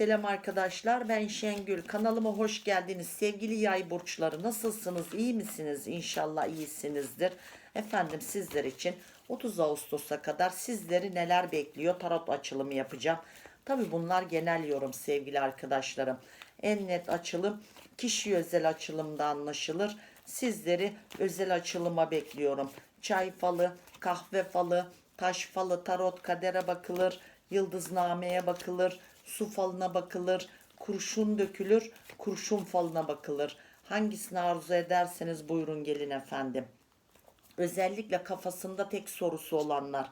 Selam arkadaşlar ben Şengül. Kanalıma hoş geldiniz. Sevgili yay burçları nasılsınız? İyi misiniz? İnşallah iyisinizdir. Efendim sizler için 30 Ağustos'a kadar sizleri neler bekliyor? Tarot açılımı yapacağım. Tabi bunlar genel yorum sevgili arkadaşlarım. En net açılım kişi özel açılımda anlaşılır. Sizleri özel açılıma bekliyorum. Çay falı kahve falı taş falı tarot kadere bakılır yıldıznameye bakılır, su falına bakılır, kurşun dökülür, kurşun falına bakılır. Hangisini arzu ederseniz buyurun gelin efendim. Özellikle kafasında tek sorusu olanlar.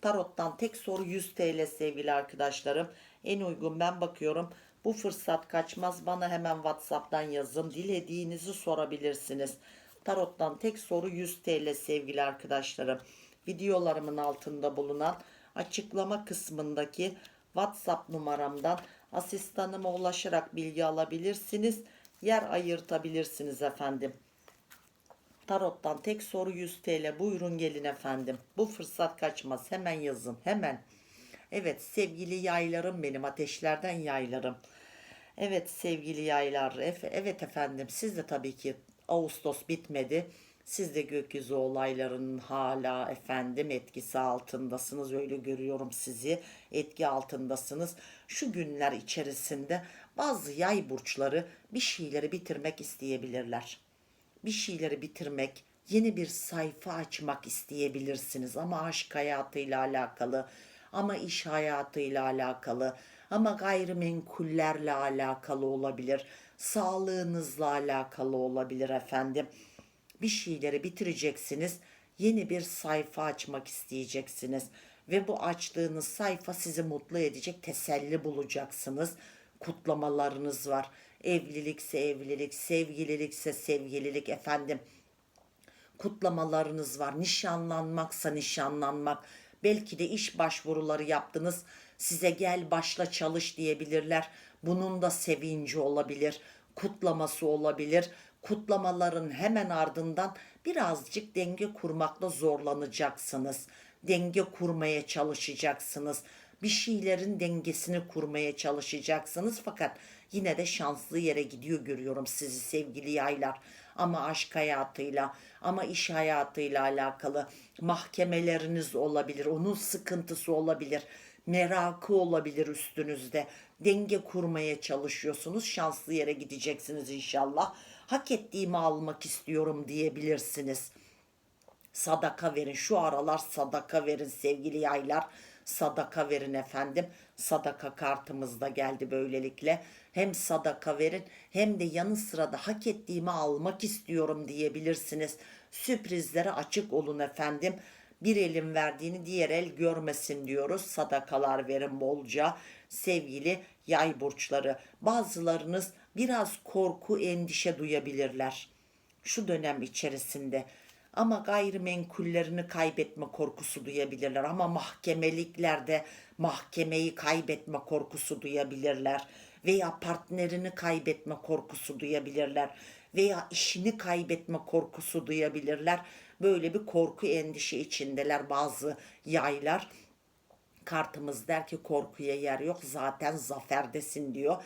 Tarot'tan tek soru 100 TL sevgili arkadaşlarım. En uygun ben bakıyorum. Bu fırsat kaçmaz. Bana hemen WhatsApp'tan yazın. Dilediğinizi sorabilirsiniz. Tarot'tan tek soru 100 TL sevgili arkadaşlarım. Videolarımın altında bulunan açıklama kısmındaki WhatsApp numaramdan asistanıma ulaşarak bilgi alabilirsiniz. Yer ayırtabilirsiniz efendim. Tarot'tan tek soru 100 TL. Buyurun gelin efendim. Bu fırsat kaçmaz. Hemen yazın. Hemen. Evet sevgili yaylarım benim. Ateşlerden yaylarım. Evet sevgili yaylar. Evet efendim siz de tabii ki Ağustos bitmedi. Siz de gökyüzü olaylarının hala efendim etkisi altındasınız. Öyle görüyorum sizi. Etki altındasınız. Şu günler içerisinde bazı yay burçları bir şeyleri bitirmek isteyebilirler. Bir şeyleri bitirmek, yeni bir sayfa açmak isteyebilirsiniz ama aşk hayatıyla alakalı, ama iş hayatıyla alakalı, ama gayrimenkullerle alakalı olabilir, sağlığınızla alakalı olabilir efendim bir şeyleri bitireceksiniz. Yeni bir sayfa açmak isteyeceksiniz ve bu açtığınız sayfa sizi mutlu edecek, teselli bulacaksınız. Kutlamalarınız var. Evlilikse evlilik, sevgililikse sevgililik efendim. Kutlamalarınız var. Nişanlanmaksa nişanlanmak. Belki de iş başvuruları yaptınız. Size gel başla çalış diyebilirler. Bunun da sevinci olabilir. Kutlaması olabilir kutlamaların hemen ardından birazcık denge kurmakta zorlanacaksınız. Denge kurmaya çalışacaksınız. Bir şeylerin dengesini kurmaya çalışacaksınız fakat yine de şanslı yere gidiyor görüyorum sizi sevgili yaylar. Ama aşk hayatıyla ama iş hayatıyla alakalı mahkemeleriniz olabilir. Onun sıkıntısı olabilir. Merakı olabilir üstünüzde. Denge kurmaya çalışıyorsunuz. Şanslı yere gideceksiniz inşallah hak ettiğimi almak istiyorum diyebilirsiniz. Sadaka verin. Şu aralar sadaka verin sevgili yaylar. Sadaka verin efendim. Sadaka kartımız da geldi böylelikle. Hem sadaka verin hem de yanı sıra da hak ettiğimi almak istiyorum diyebilirsiniz. Sürprizlere açık olun efendim. Bir elin verdiğini diğer el görmesin diyoruz. Sadakalar verin bolca. Sevgili yay burçları. Bazılarınız biraz korku, endişe duyabilirler şu dönem içerisinde. Ama gayrimenkullerini kaybetme korkusu duyabilirler. Ama mahkemeliklerde mahkemeyi kaybetme korkusu duyabilirler. Veya partnerini kaybetme korkusu duyabilirler. Veya işini kaybetme korkusu duyabilirler. Böyle bir korku endişe içindeler bazı yaylar. Kartımız der ki korkuya yer yok zaten zaferdesin diyor.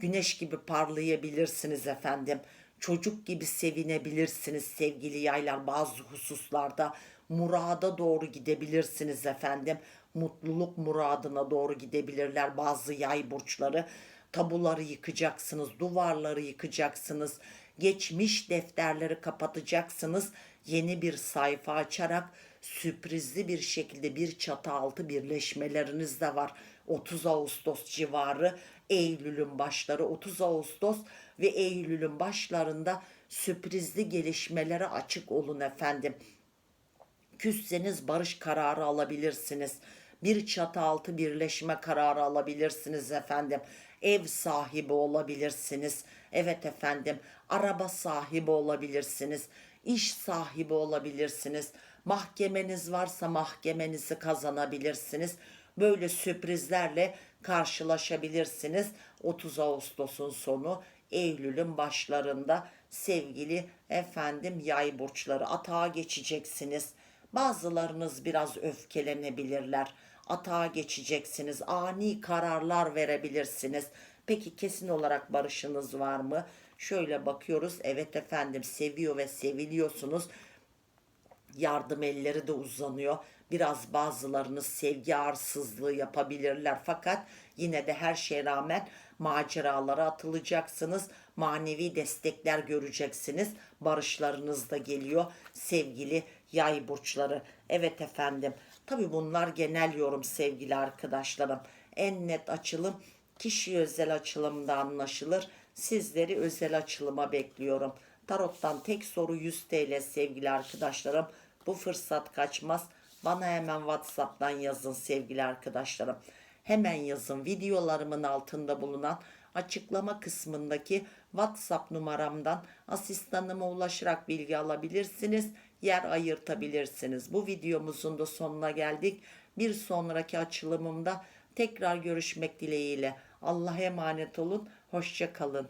Güneş gibi parlayabilirsiniz efendim. Çocuk gibi sevinebilirsiniz sevgili yaylar bazı hususlarda. Murada doğru gidebilirsiniz efendim. Mutluluk muradına doğru gidebilirler bazı yay burçları. Tabuları yıkacaksınız, duvarları yıkacaksınız. Geçmiş defterleri kapatacaksınız. Yeni bir sayfa açarak sürprizli bir şekilde bir çatı altı birleşmeleriniz de var. 30 Ağustos civarı Eylül'ün başları 30 Ağustos ve Eylül'ün başlarında sürprizli gelişmelere açık olun efendim. Küsseniz barış kararı alabilirsiniz. Bir çatı altı birleşme kararı alabilirsiniz efendim. Ev sahibi olabilirsiniz. Evet efendim. Araba sahibi olabilirsiniz. İş sahibi olabilirsiniz. Mahkemeniz varsa mahkemenizi kazanabilirsiniz. Böyle sürprizlerle karşılaşabilirsiniz. 30 Ağustos'un sonu Eylül'ün başlarında sevgili efendim yay burçları atağa geçeceksiniz. Bazılarınız biraz öfkelenebilirler. Atağa geçeceksiniz. Ani kararlar verebilirsiniz. Peki kesin olarak barışınız var mı? Şöyle bakıyoruz. Evet efendim seviyor ve seviliyorsunuz yardım elleri de uzanıyor. Biraz bazılarınız sevgi arsızlığı yapabilirler fakat yine de her şeye rağmen maceralara atılacaksınız. Manevi destekler göreceksiniz. Barışlarınız da geliyor sevgili yay burçları. Evet efendim. Tabi bunlar genel yorum sevgili arkadaşlarım. En net açılım kişi özel açılımda anlaşılır. Sizleri özel açılıma bekliyorum. Tarot'tan tek soru 100 TL sevgili arkadaşlarım. Bu fırsat kaçmaz. Bana hemen WhatsApp'tan yazın sevgili arkadaşlarım. Hemen yazın videolarımın altında bulunan açıklama kısmındaki WhatsApp numaramdan asistanıma ulaşarak bilgi alabilirsiniz. Yer ayırtabilirsiniz. Bu videomuzun da sonuna geldik. Bir sonraki açılımımda tekrar görüşmek dileğiyle. Allah'a emanet olun. Hoşça kalın.